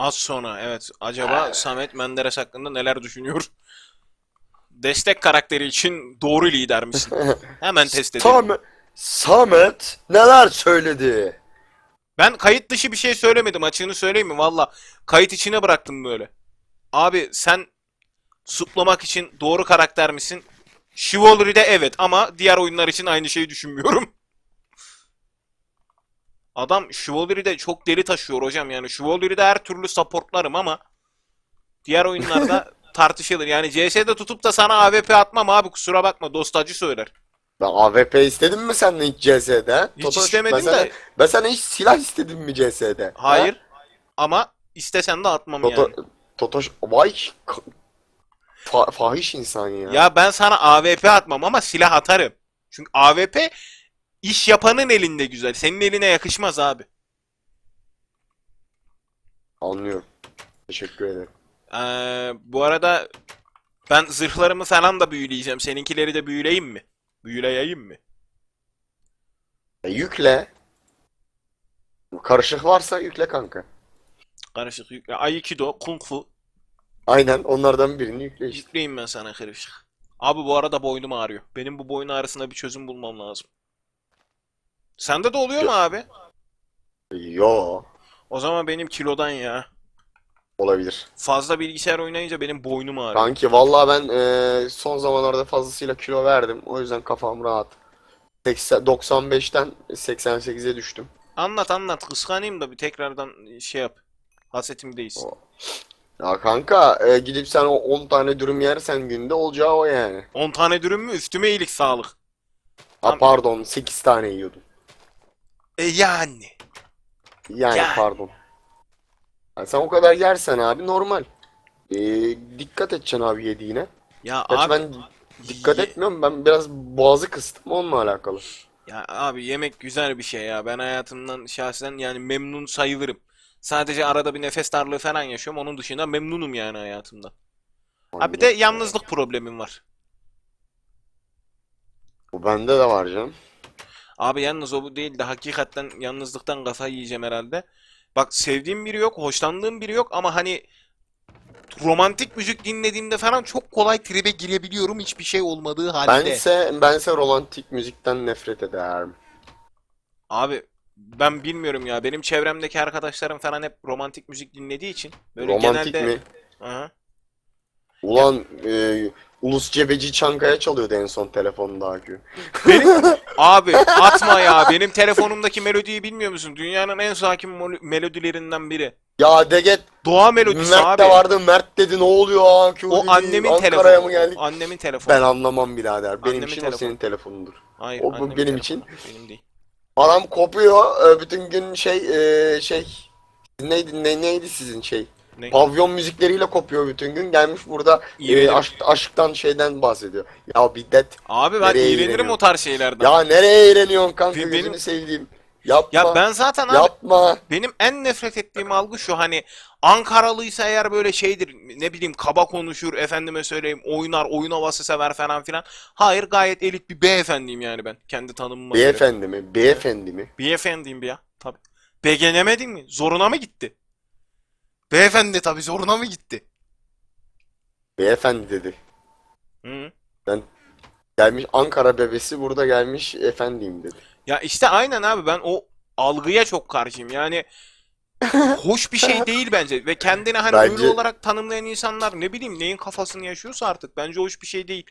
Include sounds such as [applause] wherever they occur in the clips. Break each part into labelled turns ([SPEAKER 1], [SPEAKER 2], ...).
[SPEAKER 1] Az sonra evet. Acaba Samet Menderes hakkında neler düşünüyor? Destek karakteri için doğru lider misin? [laughs] Hemen test edelim.
[SPEAKER 2] Samet, Samet neler söyledi?
[SPEAKER 1] Ben kayıt dışı bir şey söylemedim açığını söyleyeyim mi? Valla kayıt içine bıraktım böyle. Abi sen suplamak için doğru karakter misin? Chivalry'de evet ama diğer oyunlar için aynı şeyi düşünmüyorum. Adam Chivalry'de çok deli taşıyor hocam yani. Chivalry'de her türlü supportlarım ama diğer oyunlarda [laughs] tartışılır. Yani CS'de tutup da sana AWP atmam abi kusura bakma dostacı söyler.
[SPEAKER 2] Ben AWP istedim mi senden hiç CS'de?
[SPEAKER 1] Hiç
[SPEAKER 2] Totoş,
[SPEAKER 1] istemedim
[SPEAKER 2] ben sana,
[SPEAKER 1] de
[SPEAKER 2] ben sana hiç silah istedim mi CS'de?
[SPEAKER 1] hayır ama istesen de atmam
[SPEAKER 2] Toto,
[SPEAKER 1] yani.
[SPEAKER 2] Totoş, vay fa- fahiş insan ya.
[SPEAKER 1] Ya ben sana AWP atmam ama silah atarım. Çünkü AWP iş yapanın elinde güzel. Senin eline yakışmaz abi.
[SPEAKER 2] Anlıyorum. Teşekkür ederim.
[SPEAKER 1] Ee, bu arada ben zırhlarımı falan da büyüleyeceğim. Seninkileri de büyüleyeyim mi? Büyüleyeyim mi?
[SPEAKER 2] E, yükle. Karışık varsa yükle kanka.
[SPEAKER 1] Karışık yükle. Aikido, Kung Fu.
[SPEAKER 2] Aynen onlardan birini yükle işte.
[SPEAKER 1] Yükleyeyim ben sana karışık. Abi bu arada boynum ağrıyor. Benim bu boyun ağrısına bir çözüm bulmam lazım. Sende de oluyor mu abi?
[SPEAKER 2] Yo
[SPEAKER 1] O zaman benim kilodan ya.
[SPEAKER 2] olabilir.
[SPEAKER 1] Fazla bilgisayar oynayınca benim boynum ağrıyor.
[SPEAKER 2] Kanki vallahi ben e, son zamanlarda fazlasıyla kilo verdim. O yüzden kafam rahat. 80, 95'ten 88'e düştüm.
[SPEAKER 1] Anlat anlat kıskanayım da bir tekrardan şey yap. Hasetimi değilsin.
[SPEAKER 2] O- Ya kanka e, gidip sen o 10 tane dürüm yersen günde olacağı o yani.
[SPEAKER 1] 10 tane dürüm mü? Üstüme iyilik sağlık.
[SPEAKER 2] Ha
[SPEAKER 1] Tam-
[SPEAKER 2] pardon 8 tane yiyordum.
[SPEAKER 1] E yani.
[SPEAKER 2] Yani
[SPEAKER 1] Yani.
[SPEAKER 2] pardon. Ya sen o kadar yersen abi normal. E, dikkat edeceksin abi yediğine.
[SPEAKER 1] Ya
[SPEAKER 2] Gerçi
[SPEAKER 1] abi
[SPEAKER 2] ben dikkat
[SPEAKER 1] ye-
[SPEAKER 2] etmiyorum. Ben biraz boğazı kıstım onunla alakalı.
[SPEAKER 1] ya abi yemek güzel bir şey ya. Ben hayatımdan şahsen yani memnun sayılırım. Sadece arada bir nefes darlığı falan yaşıyorum. Onun dışında memnunum yani hayatımdan. Ha bir de yalnızlık problemim var.
[SPEAKER 2] Bu bende de var canım.
[SPEAKER 1] Abi yalnız o bu değil de hakikaten yalnızlıktan kafayı yiyeceğim herhalde. Bak sevdiğim biri yok, hoşlandığım biri yok ama hani romantik müzik dinlediğimde falan çok kolay tribe girebiliyorum hiçbir şey olmadığı halde.
[SPEAKER 2] Bense bense romantik müzikten nefret ederim.
[SPEAKER 1] Abi ben bilmiyorum ya. Benim çevremdeki arkadaşlarım falan hep romantik müzik dinlediği için böyle
[SPEAKER 2] Romantik
[SPEAKER 1] genelde
[SPEAKER 2] mi?
[SPEAKER 1] Aha.
[SPEAKER 2] Ulan e, Ulus Cebeci Çankaya çalıyordu en son telefonda Akü.
[SPEAKER 1] Benim [laughs] abi atma ya. Benim telefonumdaki melodiyi bilmiyor musun? Dünyanın en sakin mol- melodilerinden biri.
[SPEAKER 2] Ya Deget
[SPEAKER 1] Doğa melodisi
[SPEAKER 2] Mert
[SPEAKER 1] abi.
[SPEAKER 2] de vardı. Mert dedi ne oluyor Akü
[SPEAKER 1] O
[SPEAKER 2] dedi.
[SPEAKER 1] annemin
[SPEAKER 2] Ankara'ya
[SPEAKER 1] telefonu.
[SPEAKER 2] mı geldik?
[SPEAKER 1] Annemin telefonu.
[SPEAKER 2] Ben anlamam birader. Benim
[SPEAKER 1] Annemin
[SPEAKER 2] için o
[SPEAKER 1] telefonu.
[SPEAKER 2] senin telefonundur.
[SPEAKER 1] Hayır,
[SPEAKER 2] o bu
[SPEAKER 1] annemin
[SPEAKER 2] benim
[SPEAKER 1] telefonu.
[SPEAKER 2] için.
[SPEAKER 1] Benim değil.
[SPEAKER 2] Adam kopuyor. e, Bütün gün şey e, şey neydi ne, neydi sizin şey?
[SPEAKER 1] Ne?
[SPEAKER 2] Pavyon müzikleriyle kopuyor bütün gün. Gelmiş burada e, aşk, aşktan şeyden bahsediyor. Ya biddet.
[SPEAKER 1] Abi ben iğrenirim o tarz şeylerden.
[SPEAKER 2] Ya nereye eğleniyorsun kanka
[SPEAKER 1] Be-
[SPEAKER 2] gözünü
[SPEAKER 1] benim-
[SPEAKER 2] sevdiğim. Yapma.
[SPEAKER 1] Ya ben zaten abi
[SPEAKER 2] Yapma.
[SPEAKER 1] benim en nefret ettiğim algı şu hani Ankaralıysa eğer böyle şeydir ne bileyim kaba konuşur efendime söyleyeyim oynar oyun havası sever falan filan. Hayır gayet elit bir beyefendiyim yani ben kendi tanımıma göre.
[SPEAKER 2] Beyefendi mi? Beyefendi mi?
[SPEAKER 1] Beyefendiyim bir ya tabi. Beğenemedin mi? Zoruna mı gitti? Beyefendi tabi zoruna mı gitti?
[SPEAKER 2] Beyefendi dedi.
[SPEAKER 1] Hı.
[SPEAKER 2] Gelmiş Ankara bebesi burada gelmiş efendiyim dedi.
[SPEAKER 1] Ya işte aynen abi ben o algıya çok karşıyım. Yani [laughs] hoş bir şey değil bence ve kendini hani
[SPEAKER 2] Bence-
[SPEAKER 1] öyle olarak tanımlayan insanlar ne bileyim neyin kafasını yaşıyorsa artık bence hoş bir şey değil.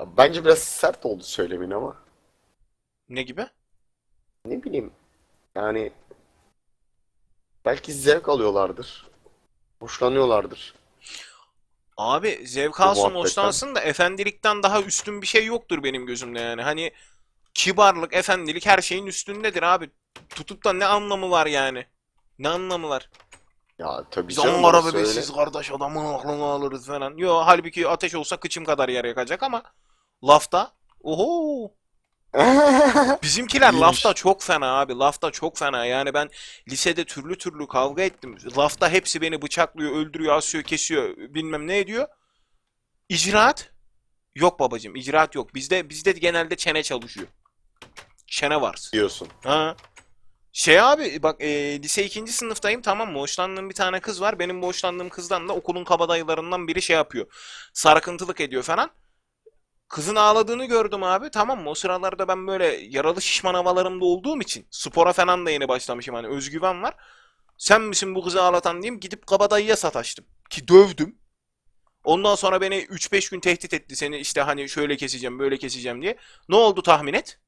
[SPEAKER 2] Bence biraz sert oldu söylemin ama.
[SPEAKER 1] Ne gibi?
[SPEAKER 2] Ne bileyim. Yani belki zevk alıyorlardır. Hoşlanıyorlardır.
[SPEAKER 1] Abi zevk
[SPEAKER 2] Bu
[SPEAKER 1] alsın
[SPEAKER 2] muhabbetten.
[SPEAKER 1] hoşlansın da efendilikten daha üstün bir şey yoktur benim gözümde yani. Hani kibarlık, efendilik her şeyin üstündedir abi. Tutup da ne anlamı var yani? Ne anlamı var?
[SPEAKER 2] Ya tabii
[SPEAKER 1] Biz
[SPEAKER 2] canım
[SPEAKER 1] Ankara
[SPEAKER 2] orası öyle.
[SPEAKER 1] bebesiz kardeş adamın aklını alırız falan. Yo halbuki ateş olsa kıçım kadar yer yakacak ama lafta oho bizimkiler
[SPEAKER 2] İyiymiş.
[SPEAKER 1] lafta çok fena abi. Lafta çok fena. Yani ben lisede türlü türlü kavga ettim. Lafta hepsi beni bıçaklıyor, öldürüyor, asıyor, kesiyor, bilmem ne ediyor. İcraat? Yok babacığım, icraat yok. Bizde bizde genelde çene çalışıyor. Çene var.
[SPEAKER 2] diyorsun.
[SPEAKER 1] Ha. Şey abi bak e, lise ikinci sınıftayım tamam mı? Hoşlandığım bir tane kız var. Benim bu hoşlandığım kızdan da okulun kabadayılarından biri şey yapıyor. Sarkıntılık ediyor falan. Kızın ağladığını gördüm abi tamam mı? O sıralarda ben böyle yaralı şişman havalarımda olduğum için spora falan da yeni başlamışım hani özgüven var. Sen misin bu kızı ağlatan diyeyim gidip kabadayıya sataştım. Ki dövdüm. Ondan sonra beni 3-5 gün tehdit etti. Seni işte hani şöyle keseceğim böyle keseceğim diye. Ne oldu tahmin et?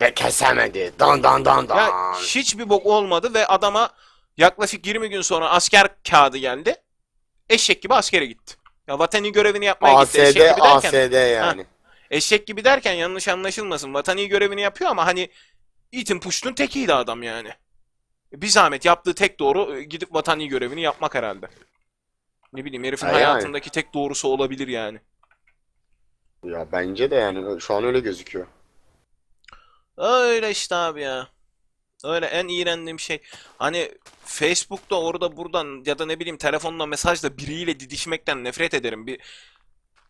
[SPEAKER 2] Ve kesemedi. Dan dan dan
[SPEAKER 1] Ya
[SPEAKER 2] dan.
[SPEAKER 1] hiçbir bok olmadı ve adama yaklaşık 20 gün sonra asker kağıdı geldi. Eşek gibi askere gitti. Ya vatani görevini yapmaya gitti. Eşek
[SPEAKER 2] ASD
[SPEAKER 1] gibi derken,
[SPEAKER 2] ASD yani.
[SPEAKER 1] eşek gibi derken yanlış anlaşılmasın. Vatani görevini yapıyor ama hani itin puştun tekiydi adam yani. Bir zahmet yaptığı tek doğru e, gidip vatani görevini yapmak herhalde. Ne bileyim herifin
[SPEAKER 2] Ha, yani.
[SPEAKER 1] hayatındaki tek doğrusu olabilir yani.
[SPEAKER 2] Ya bence de yani şu an öyle gözüküyor.
[SPEAKER 1] Öyle işte abi ya. Öyle en iğrendiğim şey. Hani Facebook'ta orada buradan ya da ne bileyim telefonla mesajla biriyle didişmekten nefret ederim. Bir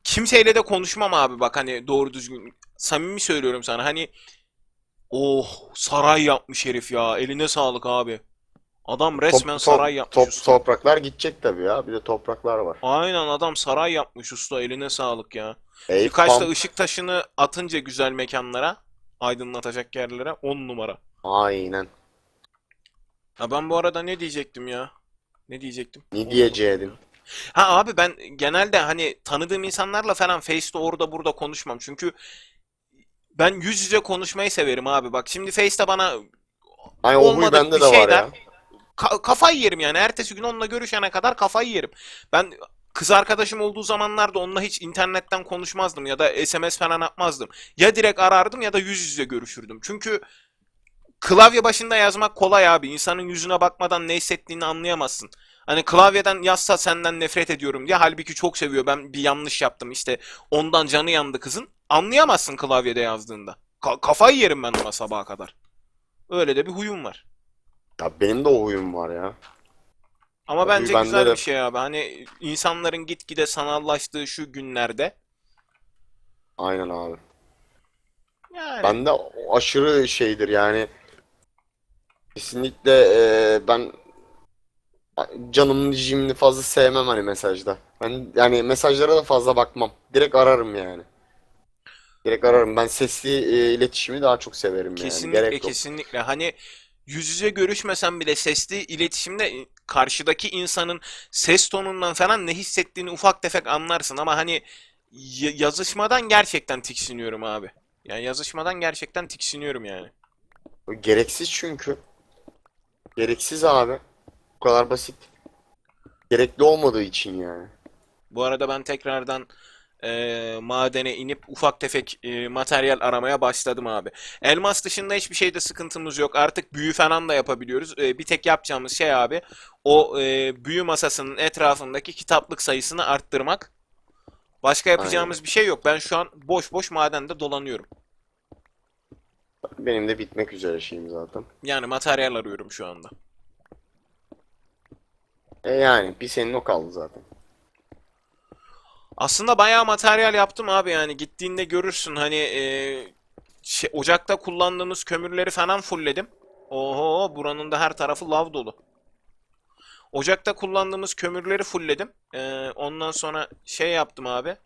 [SPEAKER 1] kimseyle de konuşmam abi bak hani doğru düzgün. Samimi söylüyorum sana. Hani oh saray yapmış herif ya. Eline sağlık abi. Adam resmen
[SPEAKER 2] Top-
[SPEAKER 1] saray
[SPEAKER 2] top-
[SPEAKER 1] yapmış
[SPEAKER 2] top-
[SPEAKER 1] usta.
[SPEAKER 2] topraklar gidecek tabii ya. Bir de topraklar var.
[SPEAKER 1] Aynen adam saray yapmış usta. Eline sağlık ya.
[SPEAKER 2] Eyüp
[SPEAKER 1] Birkaç da ışık taşını atınca güzel mekanlara, aydınlatacak yerlere 10 numara.
[SPEAKER 2] Aynen.
[SPEAKER 1] Ha ben bu arada ne diyecektim ya? Ne diyecektim?
[SPEAKER 2] Ne diyeceğim?
[SPEAKER 1] Ha abi ben genelde hani tanıdığım insanlarla falan Face'te orada burada konuşmam. Çünkü ben yüz yüze konuşmayı severim abi. Bak şimdi Face'te bana
[SPEAKER 2] Ay o huy
[SPEAKER 1] Olmadık
[SPEAKER 2] bende
[SPEAKER 1] bir
[SPEAKER 2] de var
[SPEAKER 1] şeyden-
[SPEAKER 2] ya.
[SPEAKER 1] ka- kafayı yerim yani. Ertesi gün onunla görüşene kadar kafayı yerim. Ben kız arkadaşım olduğu zamanlarda onunla hiç internetten konuşmazdım ya da SMS falan atmazdım. Ya direkt arardım ya da yüz yüze görüşürdüm. Çünkü klavye başında yazmak kolay abi. İnsanın yüzüne bakmadan ne hissettiğini anlayamazsın. Hani klavyeden yazsa senden nefret ediyorum diye halbuki çok seviyor. Ben bir yanlış yaptım işte ondan canı yandı kızın. Anlayamazsın klavyede yazdığında. Ka- kafayı yerim ben ona sabaha kadar. Öyle de bir huyum var.
[SPEAKER 2] Ya benim de o huyum var ya.
[SPEAKER 1] Ama
[SPEAKER 2] Tabii
[SPEAKER 1] bence
[SPEAKER 2] bende
[SPEAKER 1] güzel
[SPEAKER 2] de-
[SPEAKER 1] bir şey abi. Hani insanların gitgide sanallaştığı şu günlerde
[SPEAKER 2] Aynen abi.
[SPEAKER 1] yani
[SPEAKER 2] Bende o aşırı şeydir yani. Kesinlikle e, ben canımın cicimini fazla sevmem hani mesajda. Ben yani mesajlara da fazla bakmam. Direkt ararım yani. Direkt ararım. Ben sesli e, iletişimi daha çok severim yani.
[SPEAKER 1] kesinlikle
[SPEAKER 2] Gerek yok.
[SPEAKER 1] kesinlikle hani yüz yüze görüşmesen bile sesli iletişimde karşıdaki insanın ses tonundan falan ne hissettiğini ufak tefek anlarsın ama hani yazışmadan gerçekten tiksiniyorum abi. Yani yazışmadan gerçekten tiksiniyorum yani.
[SPEAKER 2] Gereksiz çünkü. Gereksiz abi. Bu kadar basit. Gerekli olmadığı için yani.
[SPEAKER 1] Bu arada ben tekrardan eee, madene inip ufak tefek eee, materyal aramaya başladım abi. Elmas dışında hiçbir şeyde sıkıntımız yok. Artık büyü falan da yapabiliyoruz. Eee, bir tek yapacağımız şey abi o eee, büyü masasının etrafındaki kitaplık sayısını arttırmak. Başka yapacağımız bir şey yok. Ben şu an boş boş madende dolanıyorum.
[SPEAKER 2] Benim de bitmek üzere şeyim zaten.
[SPEAKER 1] Yani materyal arıyorum şu anda.
[SPEAKER 2] E yani bir senin o kaldı zaten.
[SPEAKER 1] Aslında bayağı materyal yaptım abi yani gittiğinde görürsün hani eee, şey, ocakta kullandığımız kömürleri falan fullledim. Oho buranın da her tarafı lav dolu. Ocakta kullandığımız kömürleri fullledim. Eee, ondan sonra şey yaptım abi.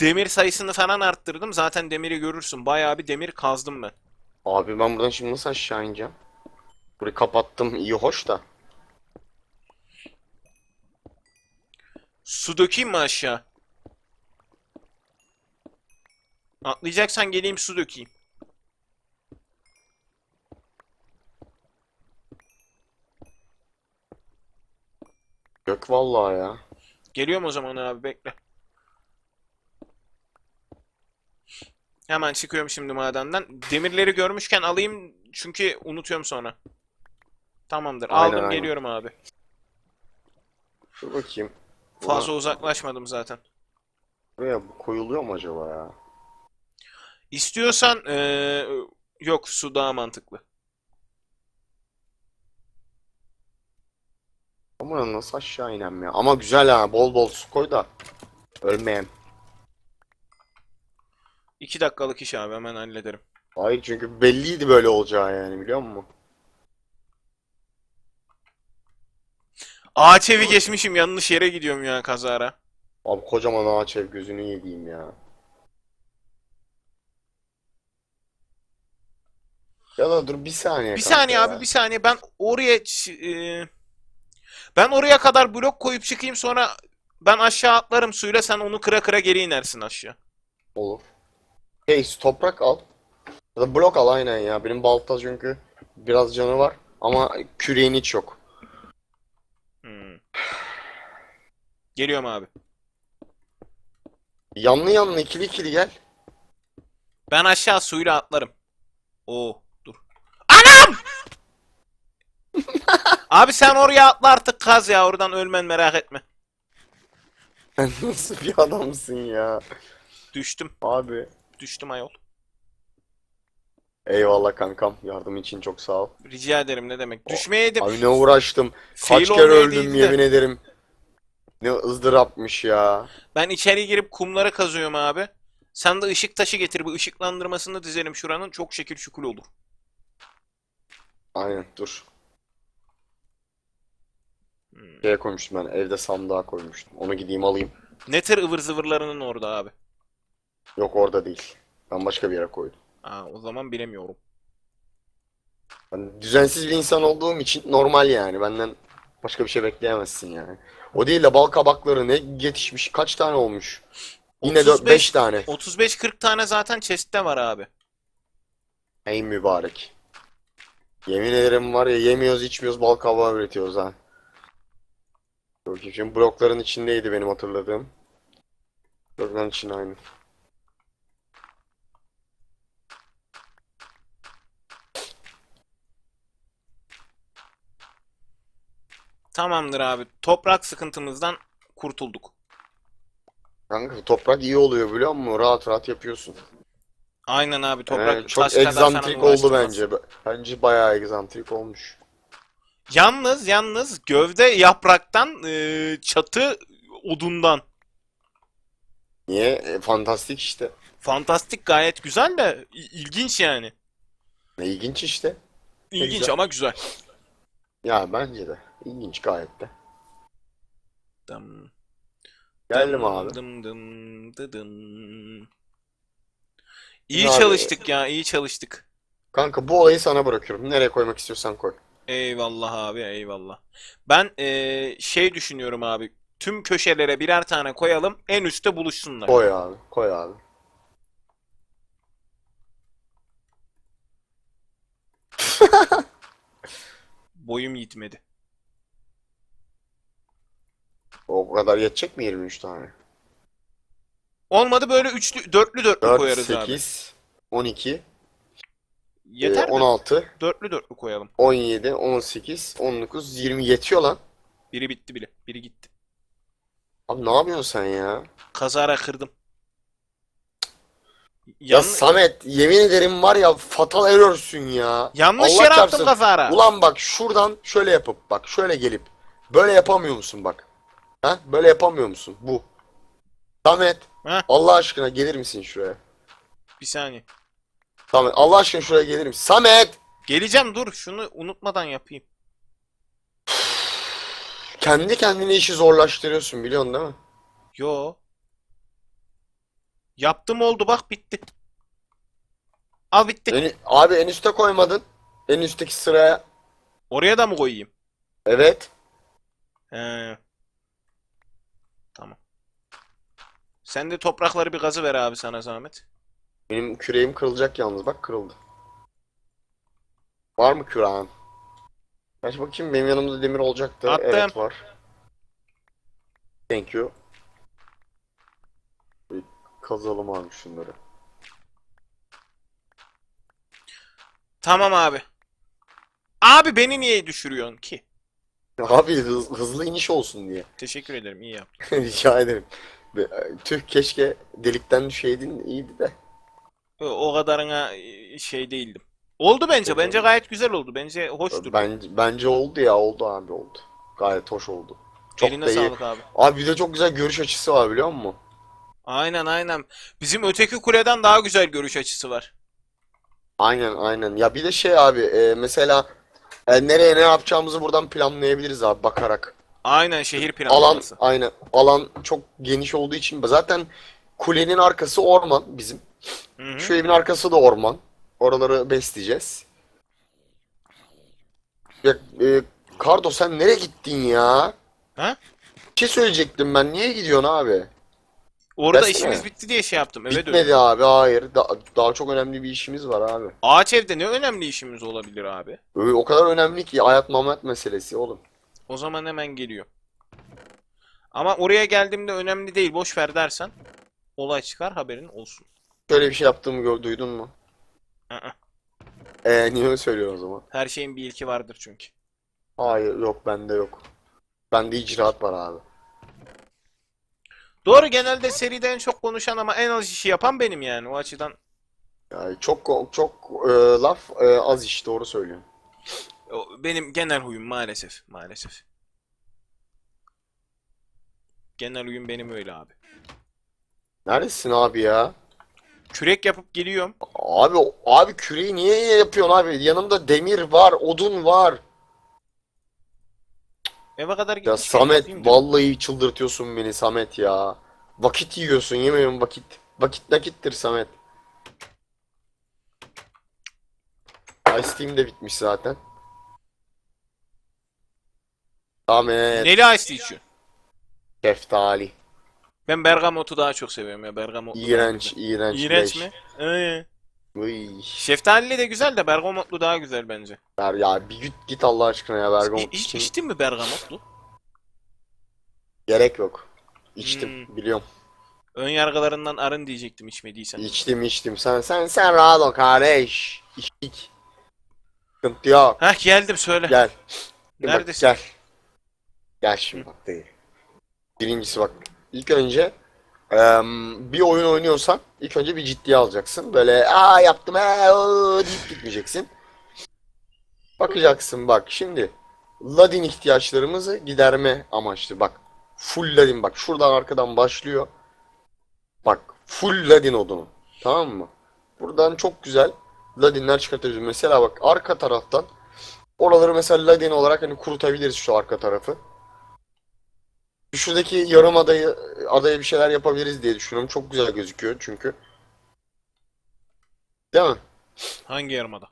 [SPEAKER 1] Demir sayısını falan arttırdım. Zaten demiri görürsün. Bayağı bir demir kazdım ben.
[SPEAKER 2] Abi ben buradan şimdi nasıl aşağı ineceğim? Burayı kapattım iyi hoş da.
[SPEAKER 1] Su dökeyim mi aşağı? Atlayacaksan geleyim su dökeyim.
[SPEAKER 2] Gök vallahi ya.
[SPEAKER 1] Geliyorum o zaman abi bekle. Hemen çıkıyorum şimdi madenden. Demirleri görmüşken alayım çünkü unutuyorum sonra. Tamamdır.
[SPEAKER 2] Aynen,
[SPEAKER 1] Aldım
[SPEAKER 2] aynen.
[SPEAKER 1] geliyorum abi.
[SPEAKER 2] Dur bakayım.
[SPEAKER 1] Fazla
[SPEAKER 2] Buna-
[SPEAKER 1] uzaklaşmadım zaten.
[SPEAKER 2] Buraya bu koyuluyor mu acaba ya?
[SPEAKER 1] İstiyorsan eee, yok su daha mantıklı.
[SPEAKER 2] Ama nasıl aşağı inem ya? Ama güzel ha. Bol bol su koy da. Ölmeyen.
[SPEAKER 1] İki dakikalık iş abi hemen hallederim.
[SPEAKER 2] Hayır çünkü belliydi böyle olacağı yani biliyor musun?
[SPEAKER 1] Ağaç evi geçmişim yanlış yere gidiyorum ya kazara.
[SPEAKER 2] Abi kocaman ağaç ev gözünü yediğim ya. Ya da dur bir saniye
[SPEAKER 1] Bir saniye
[SPEAKER 2] ya.
[SPEAKER 1] abi bir saniye ben oraya e, ben oraya kadar blok koyup çıkayım sonra ben aşağı atlarım suyla sen onu kıra kıra geri inersin aşağı.
[SPEAKER 2] Olur. Hey toprak al. Ya da blok al aynen ya. Benim balta çünkü biraz canı var. Ama küreğin hiç yok.
[SPEAKER 1] Hmm. Geliyorum abi.
[SPEAKER 2] Yanlı yanlı ikili ikili gel.
[SPEAKER 1] Ben aşağı suyla atlarım. Oo dur. Anam! [laughs] Abi sen oraya atla artık kaz ya oradan ölmen merak etme.
[SPEAKER 2] Sen nasıl bir adamsın ya.
[SPEAKER 1] Düştüm.
[SPEAKER 2] Abi.
[SPEAKER 1] Düştüm ayol.
[SPEAKER 2] Eyvallah kankam. Yardım için çok sağ ol.
[SPEAKER 1] Rica ederim ne demek. Düşmeyeydim.
[SPEAKER 2] Abi ne uğraştım.
[SPEAKER 1] Fail
[SPEAKER 2] Kaç kere
[SPEAKER 1] olmaya
[SPEAKER 2] öldüm
[SPEAKER 1] değildi de.
[SPEAKER 2] yemin ederim. Ne ızdırapmış ya.
[SPEAKER 1] Ben içeri girip kumlara kazıyorum abi. Sen de ışık taşı getir. Bu ışıklandırmasını dizelim şuranın. Çok şekil şukul olur.
[SPEAKER 2] Aynen dur.
[SPEAKER 1] Hmm.
[SPEAKER 2] Şeye koymuştum ben evde sandığa koymuştum. Onu gideyim alayım.
[SPEAKER 1] Ne tür ıvır zıvırlarının orada abi.
[SPEAKER 2] Yok orada değil. Ben başka bir yere koydum.
[SPEAKER 1] Aa, o zaman bilemiyorum.
[SPEAKER 2] Ben düzensiz bir insan olduğum için normal yani. Benden başka bir şey bekleyemezsin yani. O değil de bal kabakları ne yetişmiş. Kaç tane olmuş? Yine
[SPEAKER 1] 35
[SPEAKER 2] 5 tane.
[SPEAKER 1] 35-40 tane zaten chest'te var abi.
[SPEAKER 2] Ey mübarek. Yemin ederim var ya yemiyoruz içmiyoruz bal kabağı üretiyoruz ha. Bakayım, Şimdi blokların içindeydi benim hatırladığım. Blokların içinde aynı.
[SPEAKER 1] Tamamdır abi. Toprak sıkıntımızdan kurtulduk.
[SPEAKER 2] Kanka toprak iyi oluyor biliyor musun? Rahat rahat yapıyorsun.
[SPEAKER 1] Aynen abi toprak
[SPEAKER 2] Yani çok egzantrik oldu bence. Bence bayağı egzantrik olmuş.
[SPEAKER 1] Yalnız yalnız gövde yapraktan e, çatı odundan.
[SPEAKER 2] Niye? E, fantastik işte.
[SPEAKER 1] Fantastik gayet güzel de ilginç yani.
[SPEAKER 2] Ne ilginç işte.
[SPEAKER 1] İlginç
[SPEAKER 2] güzel.
[SPEAKER 1] ama güzel.
[SPEAKER 2] Ya bence de. İlginç gayet de.
[SPEAKER 1] Dım,
[SPEAKER 2] Geldim
[SPEAKER 1] dım,
[SPEAKER 2] abi.
[SPEAKER 1] dım, dım, dıdım. İyi
[SPEAKER 2] Abi-
[SPEAKER 1] çalıştık ya, iyi çalıştık.
[SPEAKER 2] Kanka bu olayı sana bırakıyorum. Nereye koymak istiyorsan koy.
[SPEAKER 1] Eyvallah abi, eyvallah. Ben eee, şey düşünüyorum abi. Tüm köşelere birer tane koyalım, en üstte buluşsunlar.
[SPEAKER 2] Koy abi. Koy abi.
[SPEAKER 1] Boyum yetmedi.
[SPEAKER 2] O kadar yetecek mi 23 tane?
[SPEAKER 1] Olmadı böyle üçlü, dörtlü dörtlü
[SPEAKER 2] 4,
[SPEAKER 1] koyarız abi.
[SPEAKER 2] 8, 12,
[SPEAKER 1] Yeter
[SPEAKER 2] e,
[SPEAKER 1] mi?
[SPEAKER 2] 16,
[SPEAKER 1] Dörtlü dörtlü koyalım.
[SPEAKER 2] 17, 18, 19, 20 yetiyor lan.
[SPEAKER 1] Biri bitti bile, biri gitti.
[SPEAKER 2] Abi ne yapıyorsun sen ya?
[SPEAKER 1] Kazara kırdım.
[SPEAKER 2] Ya Samet yemin ederim var ya fatal error'sün ya.
[SPEAKER 1] yanlış
[SPEAKER 2] Allah
[SPEAKER 1] yere attım
[SPEAKER 2] çarpsın.
[SPEAKER 1] kazara.
[SPEAKER 2] Ulan bak şuradan şöyle yapıp bak şöyle gelip böyle yapamıyor musun bak? Ha? Böyle yapamıyor musun? Bu. Samet
[SPEAKER 1] Ha?
[SPEAKER 2] Allah aşkına gelir misin şuraya?
[SPEAKER 1] Bir saniye.
[SPEAKER 2] Samet Allah aşkına şuraya gelir misin? Samet!
[SPEAKER 1] Geleceğim dur, şunu unutmadan yapayım.
[SPEAKER 2] Kendi kendine işi zorlaştırıyorsun biliyorsun değil mi?
[SPEAKER 1] Yo. Yaptım oldu bak bitti. Al bitti.
[SPEAKER 2] En, abi en üste koymadın. En üstteki sıraya.
[SPEAKER 1] Oraya da mı koyayım?
[SPEAKER 2] Evet.
[SPEAKER 1] He. Tamam. Sen de toprakları bir gazı ver abi sana zahmet.
[SPEAKER 2] Benim küreğim kırılacak yalnız bak kırıldı. Var mı küreğin? Aç bakayım benim yanımda demir olacaktı.
[SPEAKER 1] Attım.
[SPEAKER 2] Evet var. Thank you. Bir kazalım abi şunları.
[SPEAKER 1] Tamam abi. Abi beni niye düşürüyorsun ki?
[SPEAKER 2] Abi hız- hızlı iniş olsun diye.
[SPEAKER 1] Teşekkür ederim iyi yaptın. [laughs]
[SPEAKER 2] Rica ederim. Tüh keşke delikten düşeydin iyiydi de.
[SPEAKER 1] O kadarına e, şey değildim. Oldu bence. Bence gayet güzel oldu. Bence hoş durdu.
[SPEAKER 2] Bence, bence oldu ya oldu abi oldu. Gayet hoş oldu. Çok
[SPEAKER 1] Eline
[SPEAKER 2] da iyi.
[SPEAKER 1] sağlık abi.
[SPEAKER 2] Abi bir de çok güzel görüş açısı var biliyor musun?
[SPEAKER 1] Aynen aynen. Bizim öteki kuleden daha güzel görüş açısı var.
[SPEAKER 2] Aynen aynen. Ya bir de şey abi e, mesela e, nereye ne yapacağımızı buradan planlayabiliriz abi bakarak.
[SPEAKER 1] Aynen şehir
[SPEAKER 2] Alan
[SPEAKER 1] planlaması.
[SPEAKER 2] aynen. Alan çok geniş olduğu için zaten kulenin arkası orman bizim.
[SPEAKER 1] Hı hı.
[SPEAKER 2] Şu evin arkası da orman. Oraları besleyeceğiz. Ya, e, Kardo sen nereye gittin ya?
[SPEAKER 1] Ha?
[SPEAKER 2] Bir şey söyleyecektim ben. Niye gidiyorsun abi?
[SPEAKER 1] Orada
[SPEAKER 2] Desene.
[SPEAKER 1] işimiz bitti diye şey yaptım. Eve.
[SPEAKER 2] Bitmedi abi hayır. Da- daha çok önemli bir işimiz var abi.
[SPEAKER 1] Ağaç evde ne önemli işimiz olabilir abi?
[SPEAKER 2] Ö- O kadar önemli ki hayat mamat meselesi oğlum.
[SPEAKER 1] O zaman hemen geliyor. Ama oraya geldiğimde önemli değil. Boş ver dersen olay çıkar haberin olsun.
[SPEAKER 2] Şöyle bir şey yaptığımı gör, duydun mu?
[SPEAKER 1] Aa,
[SPEAKER 2] Ee, niye öyle söylüyorsun o zaman?
[SPEAKER 1] her şeyin bir ilki vardır çünkü.
[SPEAKER 2] Hayır yok bende yok. Bende icraat var abi.
[SPEAKER 1] Doğru genelde seride en çok konuşan ama en az işi yapan benim yani o açıdan.
[SPEAKER 2] Yani çok çok e, laf e, az iş doğru söylüyorsun.
[SPEAKER 1] Benim genel huyum maalesef. Maalesef. Genel huyum benim öyle abi.
[SPEAKER 2] Neredesin abi ya?
[SPEAKER 1] Kürek yapıp geliyorum.
[SPEAKER 2] Abi abi küreği niye yapıyorsun abi? Yanımda demir var, odun var.
[SPEAKER 1] Eve kadar
[SPEAKER 2] Ya
[SPEAKER 1] gitmiş
[SPEAKER 2] Samet
[SPEAKER 1] yapayım dedim.
[SPEAKER 2] vallahi çıldırtıyorsun beni Samet ya. Vakit yiyorsun yemin ederim vakit. Vakit nakittir Samet. Ice Team de bitmiş zaten. Samet.
[SPEAKER 1] Neli Ice Tea içiyorsun?
[SPEAKER 2] Şeftali.
[SPEAKER 1] Ben Bergamot'u daha çok seviyorum ya. Bergamotlu
[SPEAKER 2] İğrenç, iğrenç.
[SPEAKER 1] İğrenç
[SPEAKER 2] leş.
[SPEAKER 1] mi? Ee.
[SPEAKER 2] Uy.
[SPEAKER 1] Şeftalili de güzel de Bergamotlu daha güzel bence.
[SPEAKER 2] Ver ya bir git, git Allah aşkına ya Bergamot
[SPEAKER 1] Hiç,
[SPEAKER 2] için.
[SPEAKER 1] içtin mi Bergamotlu?
[SPEAKER 2] Gerek yok. İçtim
[SPEAKER 1] Hmm.
[SPEAKER 2] biliyorum.
[SPEAKER 1] Ön yargılarından arın diyecektim içmediysen.
[SPEAKER 2] İçtim içtim. Sen sen sen rahat ol kardeş. İçtik. Sıkıntı yok.
[SPEAKER 1] Hah geldim söyle.
[SPEAKER 2] Gel. Bak,
[SPEAKER 1] Neredesin?
[SPEAKER 2] gel. Gel şimdi bak değil. Birincisi bak. İlk önce em, bir oyun oynuyorsan ilk önce bir ciddiye alacaksın. Böyle aa yaptım ha oo" deyip gitmeyeceksin. Bakacaksın bak şimdi. Ladin ihtiyaçlarımızı giderme amaçlı. Bak. Full Ladin bak. Şuradan arkadan başlıyor. Bak. Full Ladin odunu. Tamam mı? Buradan çok güzel Ladinler çıkartabiliriz. Mesela bak arka taraftan Oraları mesela ladin olarak hani kurutabiliriz şu arka tarafı. Şuradaki yarım adayı adaya bir şeyler yapabiliriz diye düşünüyorum. Çok güzel gözüküyor çünkü. Değil mi?
[SPEAKER 1] Hangi yarımada?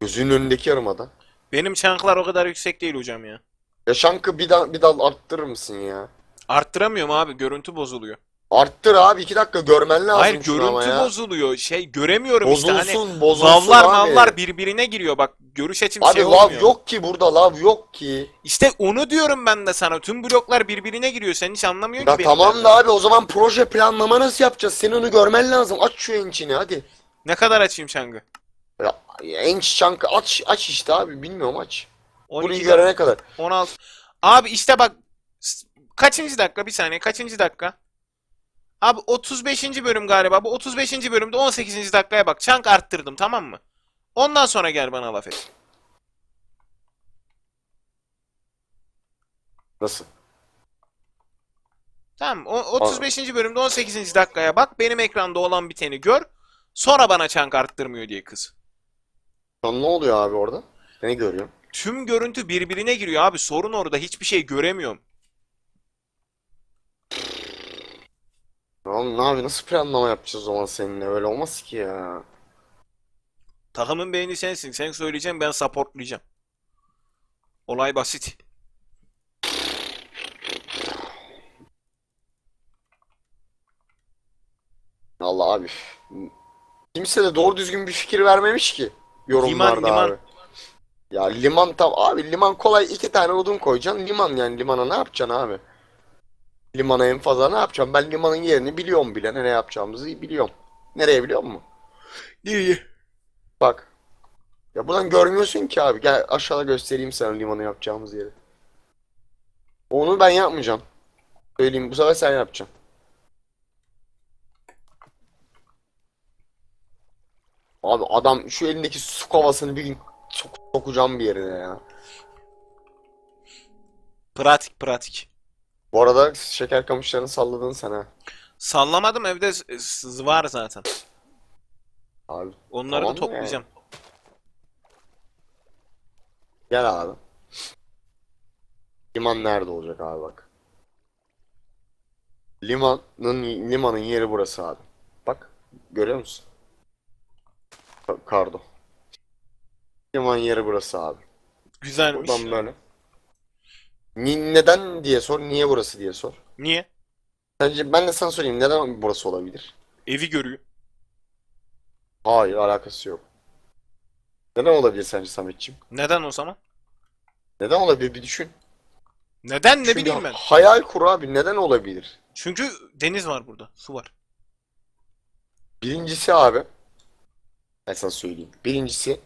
[SPEAKER 2] Gözünün önündeki yarım ada.
[SPEAKER 1] Benim çanklar o kadar yüksek değil hocam ya.
[SPEAKER 2] Ya şankı bir dal, bir dal arttırır mısın ya?
[SPEAKER 1] Arttıramıyorum abi görüntü bozuluyor.
[SPEAKER 2] Arttır abi iki dakika görmen lazım
[SPEAKER 1] Hayır
[SPEAKER 2] şunu ama
[SPEAKER 1] görüntü
[SPEAKER 2] ya.
[SPEAKER 1] bozuluyor. Şey göremiyorum işte hani
[SPEAKER 2] Bozulsun bozulsun
[SPEAKER 1] lavlar
[SPEAKER 2] abi.
[SPEAKER 1] mavlar birbirine giriyor bak görüş açım
[SPEAKER 2] Abi
[SPEAKER 1] şey
[SPEAKER 2] lav
[SPEAKER 1] olmuyor.
[SPEAKER 2] yok ki burada lav yok ki.
[SPEAKER 1] İşte onu diyorum ben de sana. Tüm bloklar birbirine giriyor. Sen hiç anlamıyorsun
[SPEAKER 2] Ya
[SPEAKER 1] ki benim
[SPEAKER 2] tamam da abi o zaman proje planlama nasıl yapacağız? Senin onu görmen lazım. Aç şu ençini hadi.
[SPEAKER 1] Ne kadar açayım çangı?
[SPEAKER 2] Ya, enç çankı aç aç işte abi bilmiyorum aç. Burayı
[SPEAKER 1] 12
[SPEAKER 2] görene kadar.
[SPEAKER 1] 16. Abi işte bak s- kaçıncı dakika? Bir saniye. Kaçıncı dakika? Abi 35. bölüm galiba. Bu 35. bölümde 18. dakikaya bak. Çank arttırdım tamam mı? Ondan sonra gel bana laf et.
[SPEAKER 2] Nasıl?
[SPEAKER 1] Tamam? O 35. bölümde 18. dakikaya bak. Benim ekranda olan biteni gör. Sonra bana çank arttırmıyor diye kız.
[SPEAKER 2] An ne oluyor abi orada? Ne görüyorum?
[SPEAKER 1] Tüm görüntü birbirine giriyor abi. Sorun orada. Hiçbir şey göremiyorum.
[SPEAKER 2] Oğlum ne abi nasıl planlama yapacağız o zaman seninle? Öyle olmaz ki ya.
[SPEAKER 1] Takımın beyni sensin. Sen söyleyeceksin ben supportlayacağım. Olay basit.
[SPEAKER 2] Allah abi. Kimse de doğru düzgün bir fikir vermemiş ki yorumlarda
[SPEAKER 1] Liman, liman.
[SPEAKER 2] abi. Ya liman tam abi liman kolay iki tane odun koyacaksın liman yani limana ne yapacaksın abi? Limana en fazla ne yapacağım? Ben limanın yerini biliyorum bile ne yapacağımızı biliyorum. Nereye biliyor musun?
[SPEAKER 1] İyi.
[SPEAKER 2] Bak. Ya buradan görmüyorsun ki abi. Gel aşağıda göstereyim sana limanı yapacağımız yeri. Onu ben yapmayacağım. Söyleyeyim bu sefer sen yapacaksın. Abi adam şu elindeki su kovasını bir gün sok sokacağım bir yerine ya.
[SPEAKER 1] Pratik pratik.
[SPEAKER 2] Bu arada şeker kamışlarını salladın sen ha.
[SPEAKER 1] Sallamadım evde s- s- var zaten.
[SPEAKER 2] Abi
[SPEAKER 1] Onları da
[SPEAKER 2] Tamam
[SPEAKER 1] toplayacağım.
[SPEAKER 2] gel abi. Liman nerede olacak abi bak. Limanın limanın yeri burası abi. Bak görüyor musun? Ka- Kardo. Liman yeri burası abi.
[SPEAKER 1] Güzelmiş.
[SPEAKER 2] Buradan böyle. Ni- neden diye sor, niye burası diye sor.
[SPEAKER 1] Niye?
[SPEAKER 2] Sence ben de sana sorayım neden burası olabilir?
[SPEAKER 1] Evi görüyor.
[SPEAKER 2] Hayır alakası yok. Neden olabilir sence Sametciğim?
[SPEAKER 1] Neden o zaman?
[SPEAKER 2] Neden olabilir bir düşün.
[SPEAKER 1] Neden ne
[SPEAKER 2] Düşün
[SPEAKER 1] bileyim ben.
[SPEAKER 2] Hayal kur abi neden olabilir?
[SPEAKER 1] Çünkü deniz var burada. Su var.
[SPEAKER 2] Birincisi abi ben sana söyleyeyim. Birincisi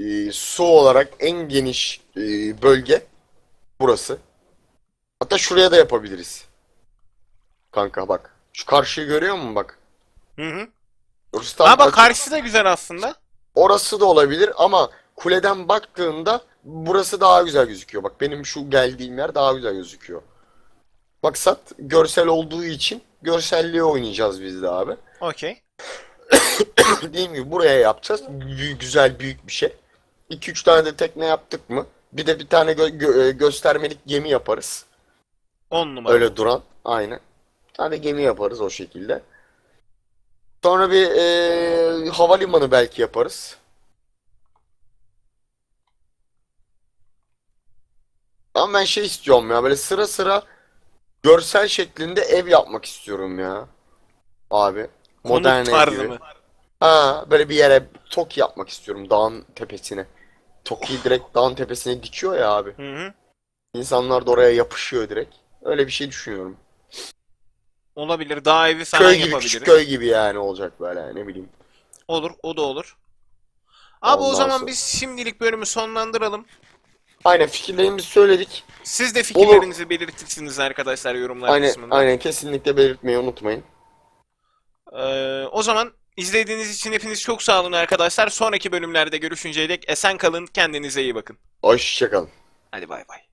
[SPEAKER 2] e, su olarak en geniş e, bölge burası. Hatta şuraya da yapabiliriz. Kanka bak. Şu karşıyı görüyor musun bak?
[SPEAKER 1] Hı hı.
[SPEAKER 2] Orası tam açık.
[SPEAKER 1] karşısı da güzel aslında.
[SPEAKER 2] Orası da olabilir ama kuleden baktığında burası daha güzel gözüküyor. Bak benim şu geldiğim yer daha güzel gözüküyor. Maksat görsel olduğu için görselliğe oynayacağız biz de abi.
[SPEAKER 1] Okey. [coughs]
[SPEAKER 2] Dediğim gibi buraya yapacağız. Gü- güzel büyük bir şey. 2-3 tane de tekne yaptık mı? Bir de bir tane gö- gö- e, göstermelik gemi yaparız.
[SPEAKER 1] 10 numara.
[SPEAKER 2] Öyle duran. Aynen. Bir tane gemi yaparız o şekilde. Sonra bir e, havalimanı belki yaparız. Ama ben şey istiyorum ya böyle sıra sıra görsel şeklinde ev yapmak istiyorum ya. Abi. Modern
[SPEAKER 1] Konut
[SPEAKER 2] ev
[SPEAKER 1] tarzı
[SPEAKER 2] gibi.
[SPEAKER 1] mı?
[SPEAKER 2] Ha böyle bir yere TOKİ yapmak istiyorum dağın tepesine. TOKİ'yi direkt dağın tepesine dikiyor ya abi.
[SPEAKER 1] Hı hı.
[SPEAKER 2] İnsanlar da oraya yapışıyor direkt. Öyle bir şey düşünüyorum.
[SPEAKER 1] Olabilir. Dağ evi falan
[SPEAKER 2] Köy gibi
[SPEAKER 1] yapabiliriz.
[SPEAKER 2] küçük köy gibi yani olacak böyle ne bileyim.
[SPEAKER 1] Olur. O da olur. Abi o
[SPEAKER 2] Ondan
[SPEAKER 1] zaman
[SPEAKER 2] sonra-
[SPEAKER 1] biz şimdilik bölümü sonlandıralım.
[SPEAKER 2] Aynen fikirlerimizi söyledik.
[SPEAKER 1] Siz de fikirlerinizi belirtirsiniz arkadaşlar yorumlar
[SPEAKER 2] Aynen
[SPEAKER 1] kısmında.
[SPEAKER 2] aynen kesinlikle belirtmeyi unutmayın.
[SPEAKER 1] Ee, o zaman izlediğiniz için hepiniz çok sağ olun arkadaşlar. Sonraki bölümlerde görüşünceye dek esen kalın. Kendinize iyi bakın.
[SPEAKER 2] Hoşçakalın.
[SPEAKER 1] Hadi bay bay.